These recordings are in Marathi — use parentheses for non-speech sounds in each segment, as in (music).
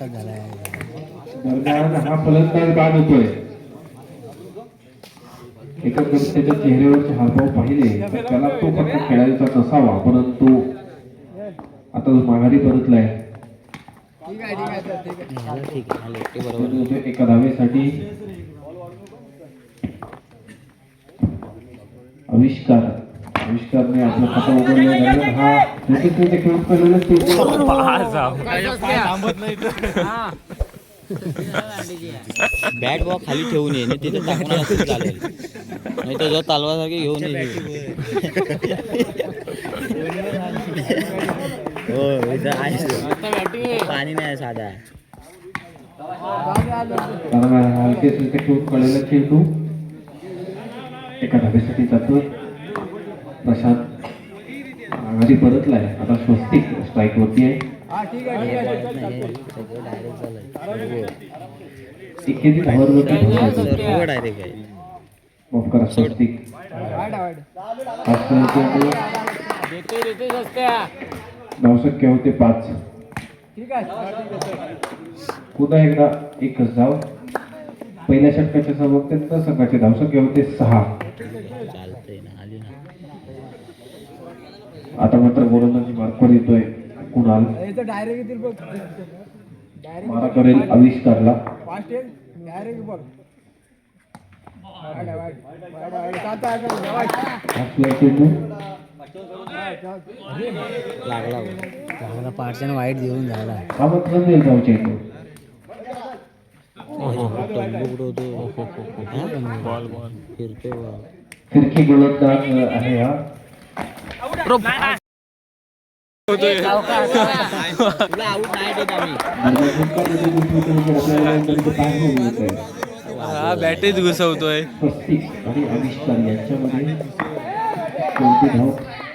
झालाय दरम्यान हा फलंदाज बाद होतोय. एकंदरीत त्याच्या चेहऱ्यावरचे हावभाव पाहिले तर त्याला तो फक्त खेळायचाच असावा परंतु आता तो माघारी परतलाय झालं एका धावेसाठी आविष्कार आविष्कारने आपला खाता उघडला दरम्यान हा क्रिकेट खेळून पहिल्यांदाच बॅट बॉल खाली ठेवून ये नाही तिथे आला तरी चालेल. नाही तर जर तालवासारखे घेऊन ये. हो पाणी नाही साधा. दरम्यान हलकेच खेळून कळलेला चेंडू एका धावेसाठी जातोय. प्रशांत माघारी परतलाय. आता स्वस्तिक स्ट्राईक वरती आहे. धावांवरती डायरेक्ट माफ करा स्वस्तिक. धावसंख्या होते पाच. पुन्हा एकदा एकच धाव. पहिल्या षटकाच्या समाप्तीत संघाची धावसंख्या होते सहा चालतंय ना आली ना आता मात्र गोलंदाजी मार्कवर येतोय. कुणाल? डायरेक्ट येतील बघ. डायरेक्ट मारा करेल आविष्कारला. लागला चांगला पार्सन वाईट देऊन झाला. हा मात्र नेल धाव चेंडू फिरकी गोलंदाज आहे हा. (laughs) हा बॅटेच घुसवतोय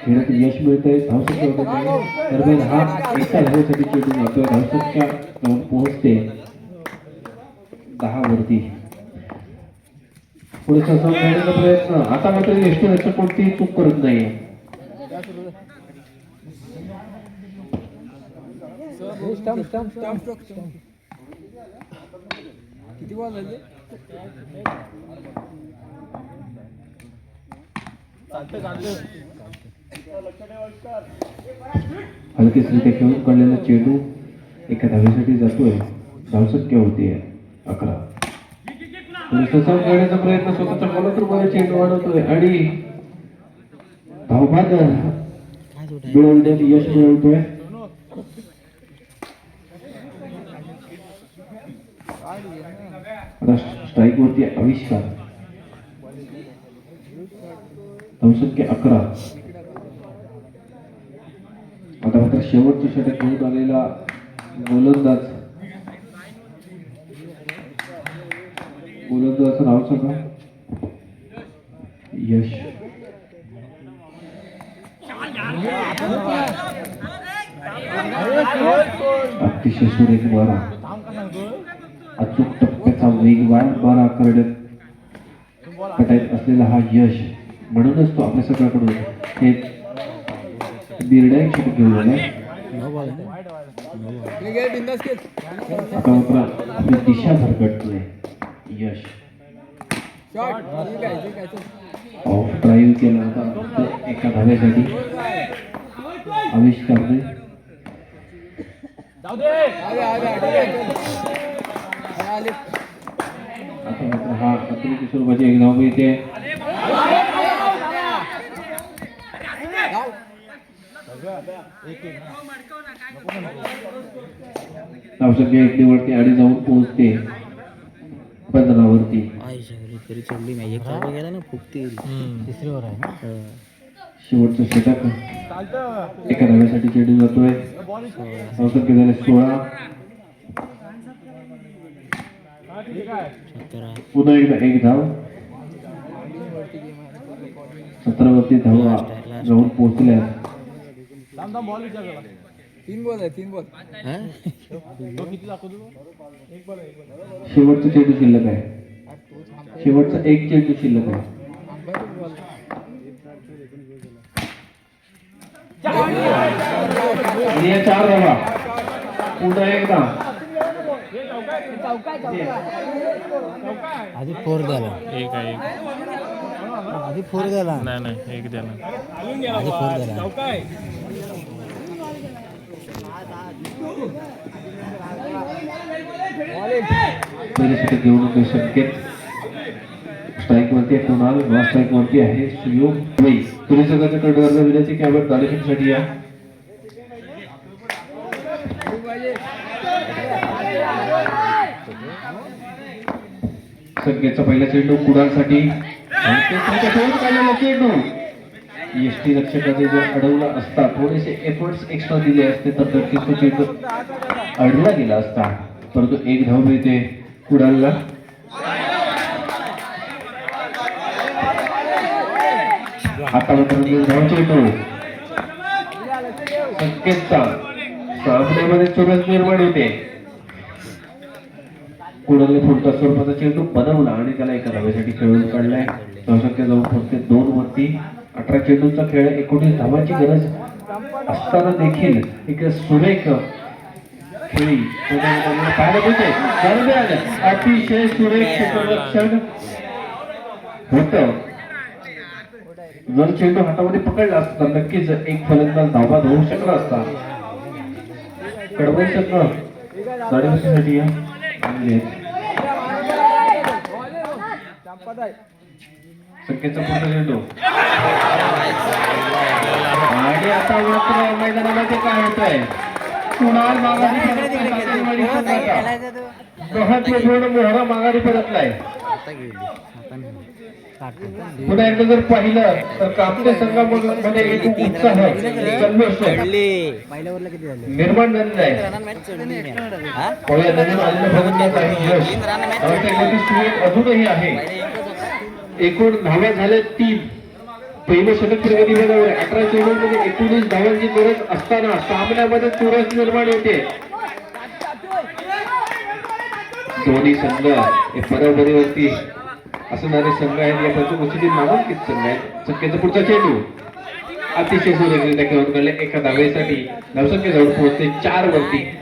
यश मिळतंय धावसंख्या होत नाही दरम्यान हा एका धावेसाठी चेंडू जातोय धावसंख्या जाऊन पोहोचते दहा वरती पुढे प्रयत्न. आता मात्र यष्टीनंतर कोणतीही चूक करत नाही किती बॉल झाले हलकेसरित्या खेळून काढलेला चेंडू एका धावेसाठी जातोय. धावसंख्या होती अकरा. पुढे ससा खेळण्याचा तर बरं चेंडू वाढवतोय. आणि धावबाद मिळवण्यात यश मिळवतोय आता स्ट्राईक वरती आविष्कार धावसंख्या अकरा. आता मात्र शेवटचं षटक घेऊन आलेला गोलंदाज. गोलंदाजाचं नाव सांगा. यश. अतिशय सुरेख बारा अचूक टप्प्याचा वेगवान बारा करण्यात पटायत असलेला हा यश. म्हणूनच तो आपल्या सगळ्याकडून हे निर्णायक घेऊन आता मात्र आपली दिशा भरकटतोय यश. ऑफ ड्राईव्ह केला होता. एका धाव्यासाठी. आहे चल. हा, आले आता मात्र हा अतिरिक्त स्वरूपाची एक धाव मिळते धाव. धावसंख्या एक निवडते आणि जाऊन पोहोचते. पंधरावरती आई सगळी तरी चढली नाही. एक गेला ना फुकतील तिसरीवर आहे ना? हं. शेवटचं षटक. एका धाव्यासाठी चेंडू जातोय. धावसंख्या झाले? सोळा. पुन्हा एकदा एक धाव. सतरावरती धावा जाऊन पोहोचल्या. तीन बॉल आहे तीन बॉल? शेवटचं चेंडू शिल्लक आहे. शेवटचा एक चेंडू शिल्लक आहे. या चार धावा पुन्हा एकदा आधी फोर द्याला। एक आहे एक. आधी फोर द्याला। नाही नाही एक द्याला. आधी फोर द्याला। षटक घेऊन संकेत स्ट्राईक वरती आहे कुणाल नॉन स्ट्राईक वरती आहे सुयोग तुम्ही सगळ्याच्या कडवर विनंती कॅबर आपण या. संकेतचा पहिला चेंडू कुडालसाठी आणि ते त्याच्या एसटी रक्षकाने जर अडवला असता थोडेसे एफर्ट्स एक्स्ट्रा दिले असते तर नक्कीच तो चेंडू अडला गेला असता. परंतु एक धाव मिळते कुडालला आता संकेतचा चुरस निर्माण होते. कुडालने पुढचा स्वरूपाचा चेंडू बनवला आणि त्याला एका धाव्यासाठी खेळून काढलाय. धावसंख्या जाऊन फक्त दोन वरती. अठरा चेंडूचा खेळ एकोणीस धावाची गरज असताना देखील एक सुरेख खेळी. पाहायला मिळते. अतिशय सुरेख क्षेत्ररक्षण होत जर चेंडू हातामध्ये पकडला असता तर नक्कीच एक फलंदाज धावबाद होऊ शकला असता. कडवू शकलं साडेपाचशेसाठी या. आणले. संकेतचा पुढचा चेंडू. आणि आता मात्र मैदानामध्ये काय होत आहे कुणाल माघारी परतलाय, मोहरा माघारी परतलाय पुन्हा एकदा जर पाहिलं तर कापते संघामध्ये एक उत्साह संघर्ष पहिल्यावरला किती झाले? निर्माण झालेला आहे. अजूनही आहे. एकूण धाव्या झाल्या तीन. पहिले षटक प्रगती बरोबर अठरा चेंडूमध्ये एकोणीस धावांची गरज असताना सामन्यामध्ये चुरस निर्माण होते. दोन्ही संघ हे बरोबरीवरती असणारे संघ आहेत या पंचकृषीतील नामांकित संघ आहेत? संख्येचा पुढचा चेंडू. अतिशय सुरेखरित्या खेळून काढले. एका धावेसाठी धावसंख्येजवळ पोहोचते. चार वरती.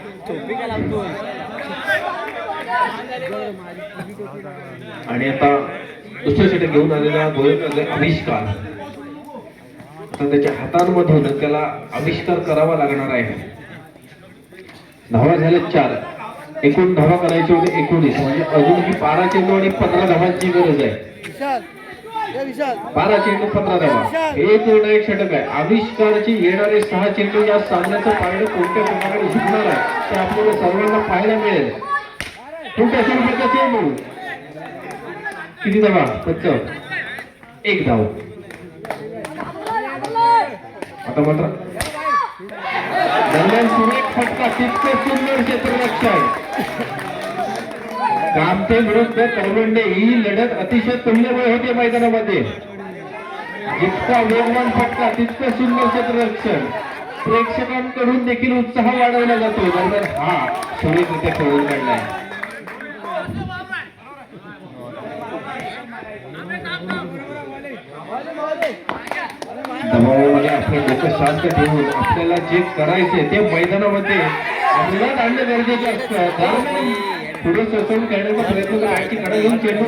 आणि आता दुसऱ्या षटक घेऊन आलेला गोलंदाज आविष्कार. आता त्याच्या हातांमधून त्याला आविष्कार करावा लागणार आहे. धावा झाल्या चार. एकूण धावा करायचे होते एकोणीस. म्हणजे अजूनही बारा चेंडू आणि पंधरा धावांची गरज आहे. बारा चेंडू पंधरा धावा. हे निर्णायक षटक आहे. आविष्कारची येणारे सहा चेंडू या सामन्याचं पाहिलं कोणत्या प्रकारे झुकणार आहे ते आपल्याला सर्वांना पाहायला मिळेल. कोणत्या स्वरूपाचा चेंडू? किती धावा? पच्च एक धाव. आता मात्र. दरम्यान सुरेख फटका. तितकं सुंदर क्षेत्ररक्षण कामते विरुद्ध करवंडे ही लढत अतिशय तुल्यमय होते मैदानामध्ये. जितका वेगवान फटका तितकं सुंदर क्षेत्ररक्षण प्रेक्षकांकडून देखील उत्साह वाढवला जातो बरोबर? हा शरीर तिथे कळून काढलाय दबावामध्ये आपलं डोकं शांत ठेवून आपल्याला जे करायचे ते मैदानामध्ये आपल्याला आणणं गरजेचं असतं. पुढे ससून खेळण्याचा प्रयत्नकडे घेऊन चेंडू.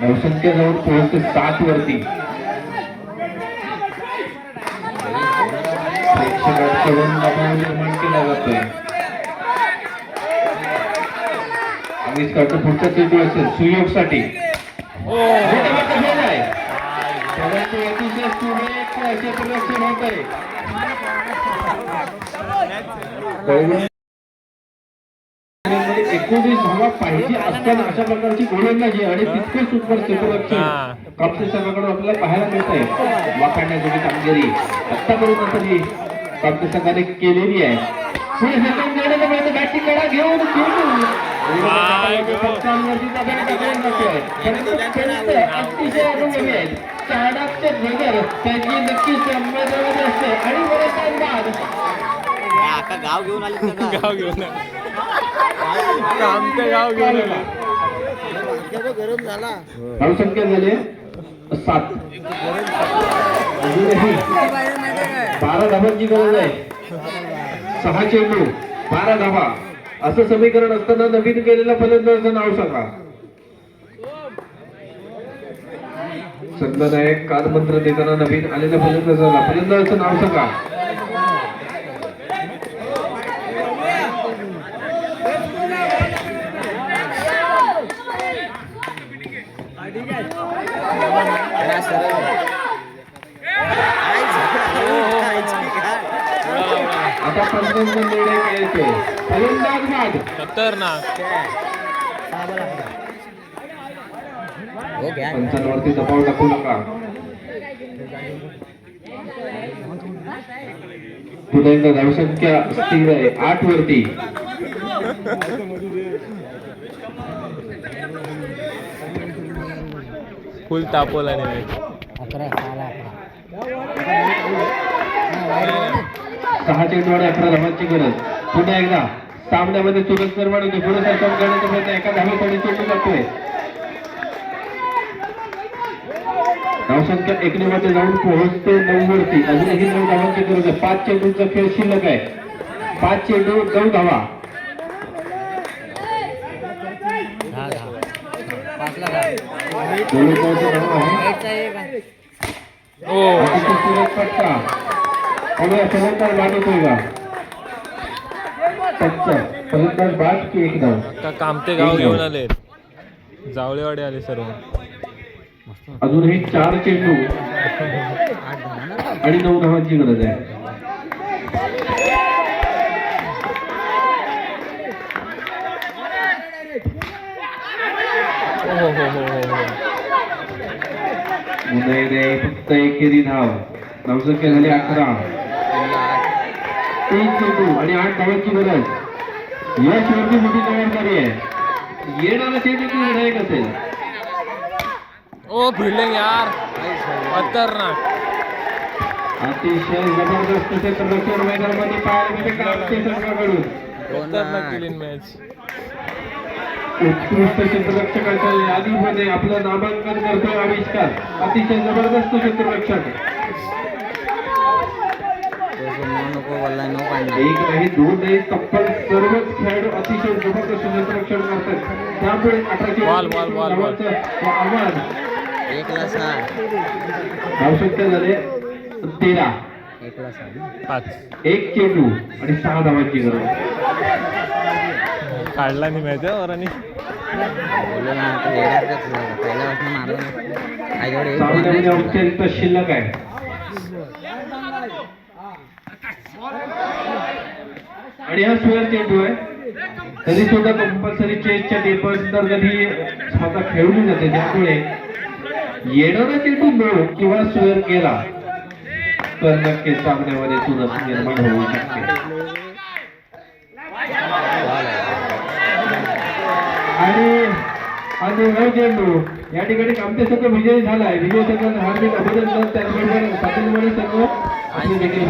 धावसंख्या जवळ पोहोचते सात वरती. प्रेक्षकांकडून दबाव निर्माण केला जातोय. पुढचा चेंडू असेल सुयोगसाठी. परंतु अतिशय सुरेख होत आहे एकोणीस धावा पाहिजे असताना अशा प्रकारची गोलंदाजी आणि तितके सुपर क्षेत्ररक्षण संघाकडून आपल्याला पाहायला मिळत आहे वाकडण्यासाठी कामगिरी आतापर्यंत तरी कापसे संघाने केलेली आहे पुढे सेकंड बॅटिंग कडा घेऊन घेऊन पक्षांवरती दगड दगड नक्कीच असते आणि बरेच गाव घेऊन आले गाव घेऊन आमचं गाव घेऊन गरम झाला संख्या झाले सात बारा धाबांची गरज आहे. सहा चेंडू बारा धाबा असं समीकरण असताना नवीन केलेल्या फलंदाजाचं नाव सांगा. संघनायक कालमंत्र देताना नवीन आलेल्या फलंदाजाला फलंदाजाचं नाव सांगा. निर्णय बाद खतरनाक. हो पंचांवरती दबाव टाकू नका. एकदा धावसंख्या स्थिर आहे. आठ वरती फुल तापवला नाही अकरा सहा चेंडू आणि अकरा धावांची गरज. पुन्हा एकदा सामन्यामध्ये चुरस निर्माण होते. पुढे सरकार करण्याचा प्रयत्न एका धावेसाठी चेंडू जातोय धावसंख्या एकनेमध्ये जाऊन पोहोचते नऊ वरती अजूनही नऊ धावांची गरज आहे. पाच चेंडूंचा खेळ शिल्लक आहे. पाच चेंडू नऊ धावा. दहा दहा पाचला दहा गोलंदाजी धाव आहे राईटचा एक आहे. ओ अतिशय सुरेख फटका पुढे फलंदाज बाद होतोय का पंच फलंदाज बाद की एक धाव का कामते गाव घेऊन आले जावळेवाडी आले सर्व. अजूनही चार चेंडू. आणि नऊ धावांची गरज आहे. हो हो हो हो हो हो फक्त एकेरी धाव. धावसंख्या झाली अकरा. तीन चेंडू आणि आठ धावांची गरज यश वरती मोठी जबाबदारी आहे येणारा चेंडू निर्णायक असेल ओ फिल्डिंग यार खतरनाक अतिशय जबरदस्त क्षेत्ररक्षण मैदानामध्ये पाहायला मिळते कापते संघाकडून खतरनाक केली मॅच उत्कृष्ट क्षेत्ररक्षकाच्या यादीमध्ये आपलं नामांकन करतोय आविष्कार अतिशय जबरदस्त क्षेत्ररक्षक नको नो पाणी एक नाही दोन नाही तब्बल सर्वच खेळाडू अतिशय जबरदस्त क्षेत्ररक्षण करतात. त्यामुळे अठराशे बॉल, बॉल, बॉल, बॉल. धावांचं आव्हान. एकला सहा धावसंख्या झाले तेरा. एकला सहा पाच. एक चेंडू आणि सहा धावांची गरज. काढला नाही मॅच वरांनी बोललो ना आता येड्यातच झालं. पहिल्या वर्षी मारलं ना शिल्लक आहे. आणि हा स्क्वेअर चेंडू आहे. तरी सुद्धा कंपल्सरी चेसच्या टेपर्स ही कधी स्वतः खेळली जाते. त्यामुळे येणारा चेंडू नो किंवा स्क्वेअर गेला तर नक्कीच सामन्यामध्ये चुरस निर्माण होऊ शकते. आणि हा निर्णय चेंडू या ठिकाणी आमचे संघ विजयी झालाय. विजय संघाचं हार्दिक अभिनंदन त्याचबरोबर पाटील संघ आपले देखील